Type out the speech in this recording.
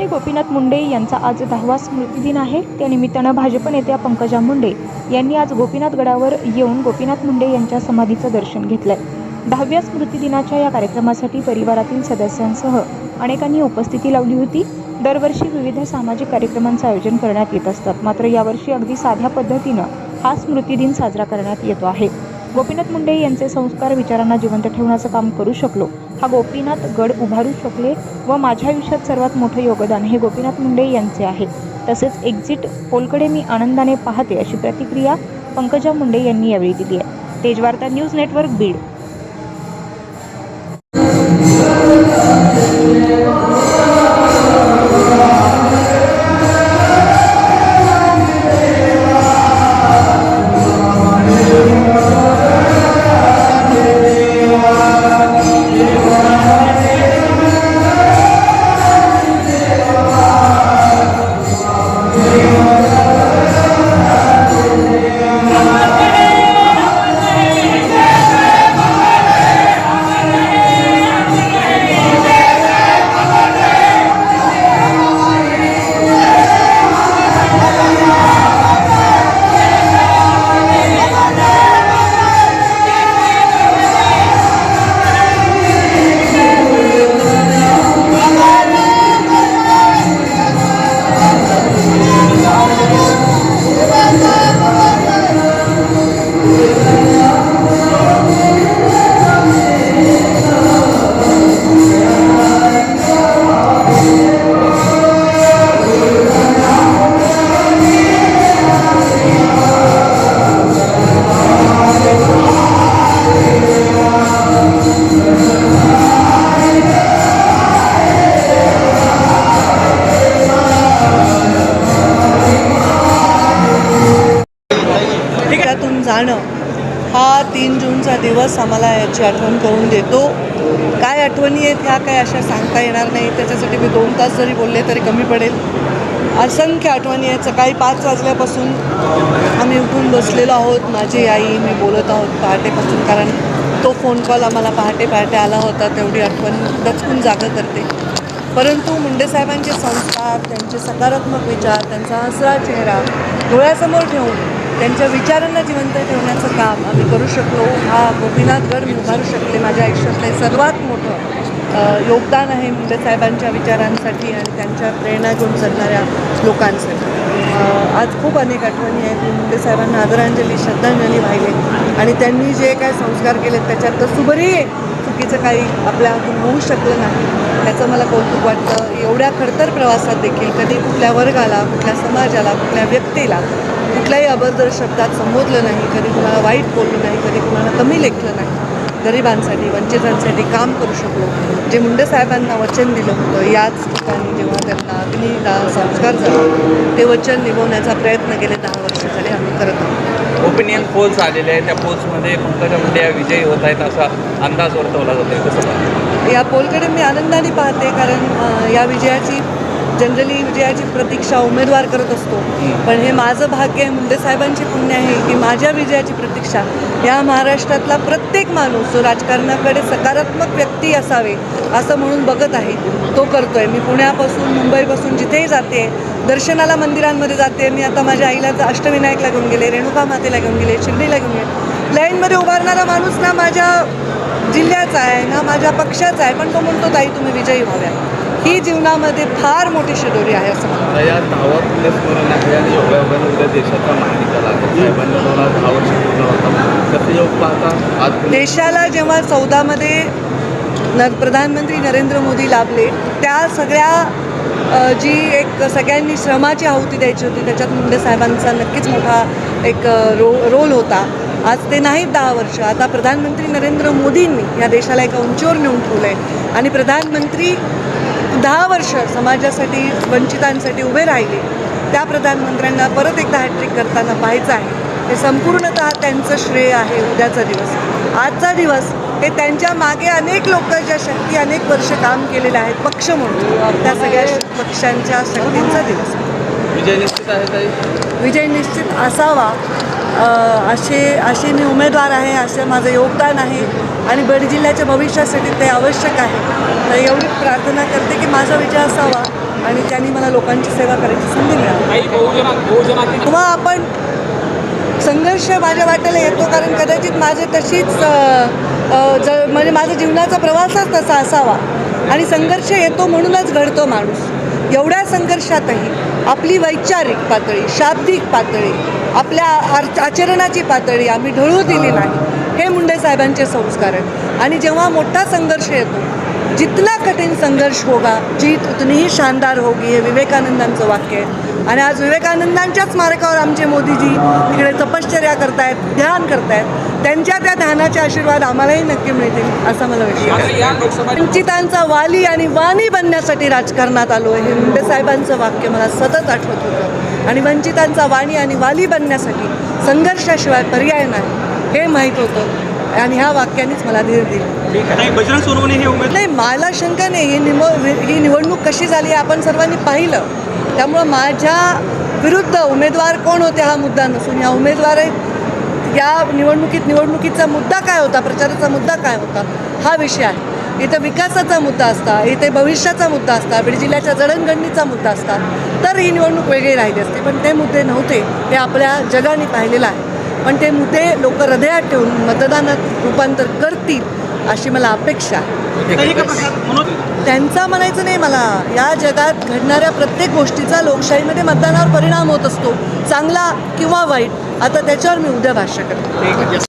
नेते गोपीनाथ मुंडे यांचा आज दहावा स्मृतिदिन आहे. त्या निमित्तानं भाजप नेत्या पंकजा मुंडे यांनी आज गोपीनाथ गडावर येऊन गोपीनाथ मुंडे यांच्या समाधीचं दर्शन घेतलंय. दहाव्या स्मृतिदिनाच्या या कार्यक्रमासाठी परिवारातील सदस्यांसह अनेकांनी उपस्थिती लावली होती. दरवर्षी विविध सामाजिक कार्यक्रमांचं आयोजन करण्यात येत असतात मात्र यावर्षी अगदी साध्या पद्धतीनं हा स्मृतिदिन साजरा करण्यात येतो आहे. गोपीनाथ मुंडे यांचे संस्कार विचारांना जिवंत ठेवण्याचं काम करू शकलो हा गोपीनाथ गड उभारू शकले व माझ्या आयुष्यात सर्वात मोठं योगदान हे गोपीनाथ मुंडे यांचे आहे. तसेच एक्झिट पोलकडे मी आनंदाने पाहते अशी प्रतिक्रिया पंकजा मुंडे यांनी यावेळी दिली आहे. Tejvarta news network Beed. तीन दिवस आम्हाला याची आठवण करून देतो. काय आठवणी आहेत ह्या काय अशा सांगता येणार नाही. त्याच्यासाठी मी दोन तास जरी बोलले तरी कमी पडेल. असंख्य आठवणी आहेत. सकाळी पाच वाजल्यापासून आम्ही उठून बसलेलो आहोत. माझी आई मी बोलत आहोत पहाटेपासून कारण तो फोन कॉल आम्हाला पहाटे पहाटे आला होता. तेवढी आठवण दचकून जागं करते परंतु मुंडे साहेबांचे संस्कार त्यांचे सकारात्मक विचार त्यांचा हसरा चेहरा डोळ्यासमोर ठेवून त्यांच्या विचारांना जिवंत ठेवण्याचं काम आम्ही करू शकलो. हा गोपीनाथगड मी उभारू शकले. माझ्या आयुष्यातले सर्वात मोठं योगदान आहे मुंडे साहेबांच्या विचारांसाठी आणि त्यांच्या प्रेरणा घेऊन चालणाऱ्या लोकांसाठी. आज खूप अनेक आठवणी आहेत. मी मुंडे साहेबांना आदरांजली श्रद्धांजली वाहिले आणि त्यांनी जे काय संस्कार केलेत त्याच्यात तर सुबरी चुकीचं काही आपल्या हातून होऊ शकलं नाही. त्याचं मला कौतुक वाटतं. एवढ्या खडतर प्रवासात देखील कधी कुठल्या वर्गाला कुठल्या समाजाला कुठल्या व्यक्तीला कुठल्याही अभद्र शब्दात संबोधलं नाही कधी कुणाला वाईट बोललं नाही कधी कुणाला कमी लेखलं नाही. गरिबांसाठी वंचितांसाठी काम करू शकलो. जे मुंडे साहेबांना वचन दिलं होतं याच ठिकाणी जेव्हा त्यांना अग्निदाह संस्कार झाला ते वचन निभवण्याचा प्रयत्न गेले दहा वर्ष झाले आम्ही करत आहोत. ओपिनियन पोल्स आलेले आहेत. त्या पोल्समध्ये पंकजा मुंडे विजयी होत आहेत असा अंदाज वर्तवला पाहता? या पोलकडे मी आनंदाने पाहते कारण या विजयाची जनरली विजयाची प्रतीक्षा उमेदवार करत असतो. पण हे माझं भाग्य आहे मुंडे साहेबांची पुण्य आहे की माझ्या विजयाची प्रतीक्षा या महाराष्ट्रातला प्रत्येक माणूस जो राजकारणाकडे सकारात्मक व्यक्ती असावे असं म्हणून बघत आहे तो करतोय. मी पुण्यापासून मुंबईपासून जिथेही जाते दर्शनाला मंदिरांमध्ये जाते. मी आता माझ्या आईला अष्टविनायकला घेऊन गेले रेणुका मातेला घेऊन गेले शिर्डीला घेऊन गेले. लाईनमध्ये उभारणारा माणूस ना माझ्या जिल्ह्याचा आहे ना माझ्या पक्षाचा आहे पण तो म्हणतो ताई तुम्ही विजयी व्हाव्या ही जीवनामध्ये फार मोठी शिदोरी आहे असं मला आता या दहावा पुण्यस्मरण आहे आणि योगायोगाने उद्या देशाचा साहेबांनी दहा वर्ष पूर्ण होता. कसं योग पाहता? आज पुणे- देशाला जेव्हा चौदामध्ये न प्रधानमंत्री नरेंद्र मोदी लाभले त्या सगळ्या जी एक सगळ्यांनी श्रमाची आहुती द्यायची होती त्याच्यात मुंडे साहेबांचा नक्कीच मोठा एक रो रोल होता. आज ते नाहीत दहा वर्ष. आता प्रधानमंत्री नरेंद्र मोदींनी या देशाला एका उंचीवर नेऊन ठेवलं आहे आणि प्रधानमंत्री दहा वर्ष समाजासाठी वंचितांसाठी उभे राहिले. त्या प्रधानमंत्र्यांना परत एकदा हॅट्रिक करताना पाहायचं आहे. हे संपूर्णतः त्यांचं श्रेय आहे उद्याचा दिवस. आजचा दिवस हे त्यांच्या मागे अनेक लोक ज्या शक्ती अनेक वर्ष काम केलेले आहेत पक्ष म्हणून. त्या सगळ्या पक्षांच्या शक्तींचा दिवस. आहे. विजय निश्चित आहे ताई? विजय निश्चित असावा. असे असे मी उमेदवार आहे असं माझं योगदान आहे आणि बीड जिल्ह्याच्या भविष्यासाठी ते आवश्यक आहे. तर एवढी प्रार्थना करते की माझा विजय असावा आणि त्यांनी मला लोकांची सेवा करायची संधी मिळाली किंवा आपण संघर्ष माझ्या वाट्याला येतो कारण कदाचित माझे तशीच ज म्हणजे माझा जीवनाचा प्रवासच तसा असावा. आणि संघर्ष येतो म्हणूनच घडतो माणूस. एवढ्या संघर्षातही आपली वैचारिक पातळी शाब्दिक पातळी आपल्या आचरणाची पातळी आम्ही ढळू दिली नाही. हे मुंडे साहेबांचे संस्कार आहेत. आणि जेव्हा मोठा संघर्ष येतो जितना कठीण संघर्ष होगा जीत उतनी ही शानदार होगी हे विवेकानंदांचं वाक्य आहे. आणि आज विवेकानंदांच्या स्मारकावर आमचे मोदीजी तिकडे तपश्चर्या करतायत ध्यान करतायत. त्यांच्या त्या ध्यानाचे आशीर्वाद आम्हालाही नक्की मिळतील असा मला विश्वास वंचितांचा वाली आणि वाणी बनण्यासाठी राजकारणात आलो आहे हे मुंडे साहेबांचं वाक्य मला सतत आठवत होतं. आणि वंचितांचा वाणी आणि वाली बनण्यासाठी संघर्षाशिवाय पर्याय नाही हे माहीत होतं. आणि ह्या वाक्यानेच मला धीर दिला. नाही बजरंग सोनवणे हे उमेदवार नाही मला शंका नाही ही निम ही निवडणूक कशी झाली हे आपण सर्वांनी पाहिलं. त्यामुळं माझ्या विरुद्ध उमेदवार कोण होते हा मुद्दा नसून या उमेदवार या निवडणुकीत निवडणुकीचा मुद्दा काय होता प्रचाराचा मुद्दा काय होता हा विषय आहे. इथं विकासाचा मुद्दा असता इथे भविष्याचा मुद्दा असता बीड जिल्ह्याच्या जडणघडणीचा मुद्दा असता तर ही निवडणूक वेगळी राहिली असते. पण ते मुद्दे नव्हते हे आपल्या जगाने पाहिलेलं आहे. पण ते मुद्दे लोक हृदयात ठेवून मतदानात रूपांतर करतील अशी मला अपेक्षा आहे. त्यांचा म्हणायचं नाही मला. या जगात घडणाऱ्या प्रत्येक गोष्टीचा लोकशाहीमध्ये मतदानावर परिणाम होत असतो. चांगला किंवा वाईट आता त्याच्यावर मी उद्या भाष्य करते.